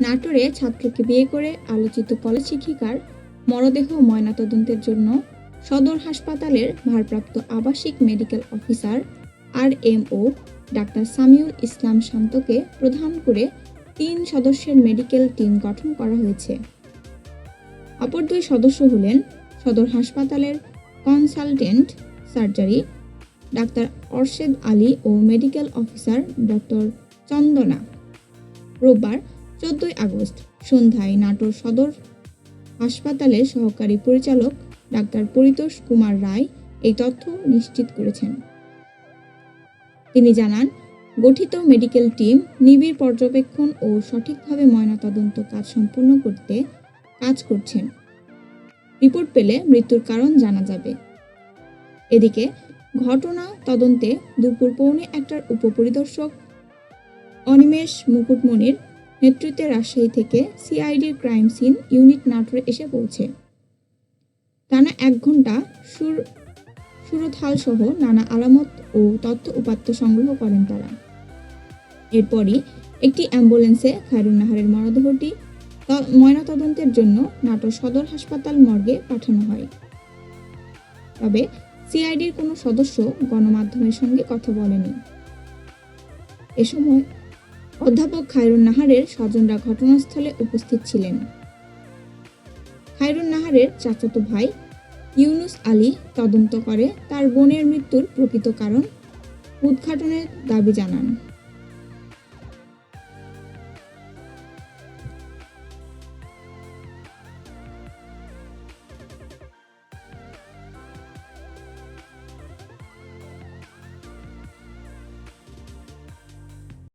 নাটোরে ছাত্রকে বিয়ে করে আলোচিত কলেজ শিক্ষিকার মরদেহ ময়নাতদন্তের জন্য সদর হাসপাতালের ভারপ্রাপ্ত আবাসিক medical officer R M O doctor Samiul Islam শান্তকে প্রধান করে তিন সদস্যের মেডিকেল টিম গঠন করা হয়েছে। অপর দুই সদস্য হলেন সদর হাসপাতালের consultant surgery doctor Arshed Ali ও মেডিকেল অফিসার ডক্টর চন্দনা। রোববার চোদ্দই আগস্ট। সন্ধ্যায় নাটোর সদর হাসপাতালের সহকারী পরিচালক ডাক্তার পরিতোষ কুমার রায় এই তথ্য নিশ্চিত করেছেন। তিনি জানান, গঠিত মেডিকেল টিম নিবিড় পর্যবেক্ষণ ও সঠিকভাবে ময়নাতদন্ত কাজ সম্পন্ন করতে কাজ করছেন। রিপোর্ট পেলে মৃত্যুর কারণ জানা যাবে। এদিকে, ঘটনা তদন্তে দুপুর পৌনে একটার উপপরিদর্শক অনিমেষ মুকুটমণির নেতৃত্বে রাজশাহী থেকে সিআইডির ক্রাইম সিন ইউনিট নাটোরে এসে পৌঁছে। টানা এক ঘণ্টা সুর সুরথাল সহ নানা আলামত ও তথ্য উপাত্ত সংগ্রহ করেন তারা। এরপরই একটি অ্যাম্বুলেন্সে খায়রুন নাহারের মরদেহটি ময়নাতদন্তের জন্য নাটোর সদর হাসপাতাল মর্গে পাঠানো হয়। তবে সিআইডির কোনো সদস্য গণমাধ্যমের সঙ্গে কথা বলেনি। এ সময় অধ্যাপক খায়রুন নাহারের স্বজনরা ঘটনাস্থলে উপস্থিত ছিলেন। খায়রুন নাহারের চাচাতো ভাই ইউনুস আলী তদন্ত করে তার বোনের মৃত্যুর প্রকৃত কারণ উদ্ঘাটনের দাবি জানান।